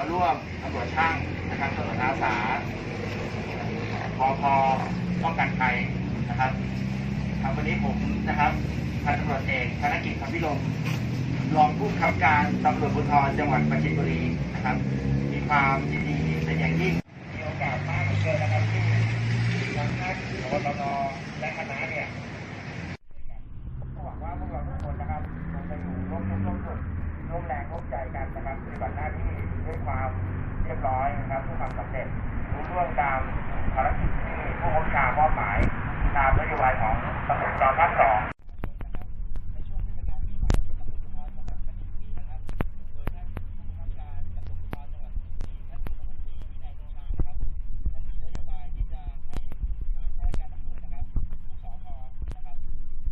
วร่วมตำรวจช่างนะครับตำรวจอาสาพอพอป้องกันภัยนะครับครับวันนี้ผมนะครับพันตำรวจเอกธนกิจคำพิรมรองผู้บังคับการตำรวจภูธรจังหวัดประจิบุรีนะครับ มีความยินดี ร่วมตามภารกิจที่ผู้บังคับการมอบหมายตามนโยบายของตำรวจจอภาคสองในช่วงเทศกาลปีใหม่ตำรวจภูธรจังหวัดปทุมธานีนะครับโดยท่านผู้บังคับการตำรวจภูธรจังหวัดมีท่านตำรวจตรีวินัยโนชานะครับท่านมีนโยบายที่จะให้ทางข้าราชการตำรวจนะครับ ทุกสพนะครับ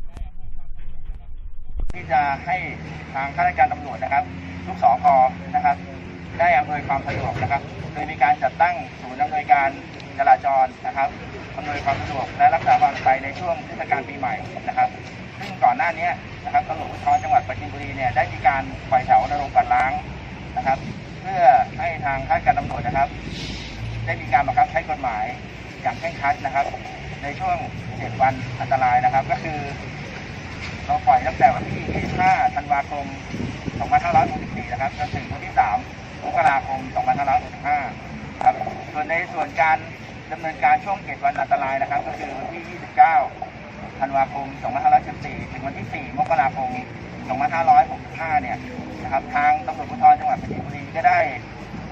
ได้อำนวยความสะดวกนะครับ ได้อำนวยความสะดวกนะครับ โดยมีการจัดตั้งศูนย์อำนวยการจราจรนะครับอำนวยความสะดวกและรักษาความปลอดภัยในช่วงเทศกาลปีใหม่นะครับ ซึ่งก่อนหน้านี้นะครับตำรวจภูธรจังหวัดปราจีนบุรีเนี่ยได้มีการปล่อยแถวรงค์ปัดล้างนะครับ เพื่อให้ทางข้าราชการตำรวจนะครับ ได้มีการบังคับใช้กฎหมายอย่างเคร่งครัดนะครับ ในช่วง 7 วันอันตรายนะครับ ก็คือ เราปล่อยตั้งแต่วันที่ 25 ธันวาคม 2564 นะครับจนถึงวันที่ 3 มกราคม 2565 ครับ ส่วนในส่วนการดำเนินการช่วง7วันอันตรายนะครับ ก็คือวันที่ 29 ธันวาคม 2514 ถึงวันที่ 4 มกราคม 2565 เนี่ยนะครับทางตำรวจภูธรจังหวัดปราจีนบุรีก็ได้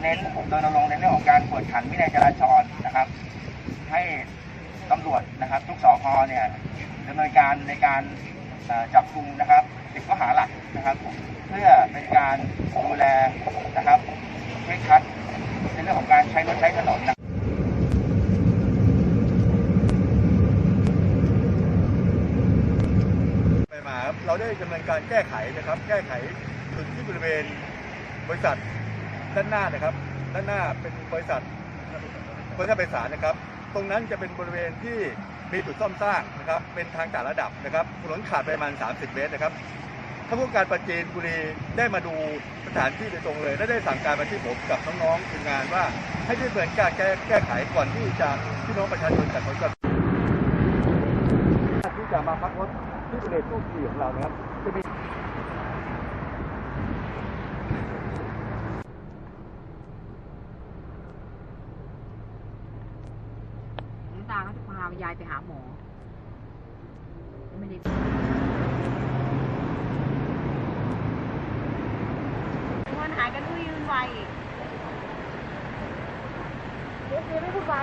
เน้นโดยรณรงค์ในเรื่องของการกวดขันวินัยจราจรนะครับ ให้ตำรวจนะครับทุกสพเนี่ยดำเนินการในการจับกลุ่มนะครับติดข้อหาหลักนะครับ เพื่อเป็นการดูแลนะครับเคร่งครัดในเรื่องของการใช้รถใช้ถนนนะไปมาเราได้ดำเนินการแก้ไขนะครับ แก้ไขจุดที่บริเวณบริษัทด้านหน้านะครับ ด้านหน้าเป็นบริษัทบริษัทไปสารนะครับ ตรงนั้นจะเป็นบริเวณที่มีจุดซ่อมสร้างนะครับ เป็นทางต่างระดับนะครับถนนขาดไปประมาณ 30 เมตรนะครับ ท่านผู้การประจีนบุรีได้มาดูสถานที่โดยตรงเลย และได้สั่งการมาที่ผมกับน้องๆทีมงานว่า ให้ได้เนินการแก้แก้ไขก่อนที่จะพี่น้องประชาชนจากผลกระทบที่จะมาพักรถที่บริเวณตู้ขี่ของเรานะครับจะมีน้ำตาก็จะพายายไปหาหมอไม่ได้มันหาย กันด้วยยืนไวเดี๋ยวเดี๋ยวไม่พูดไว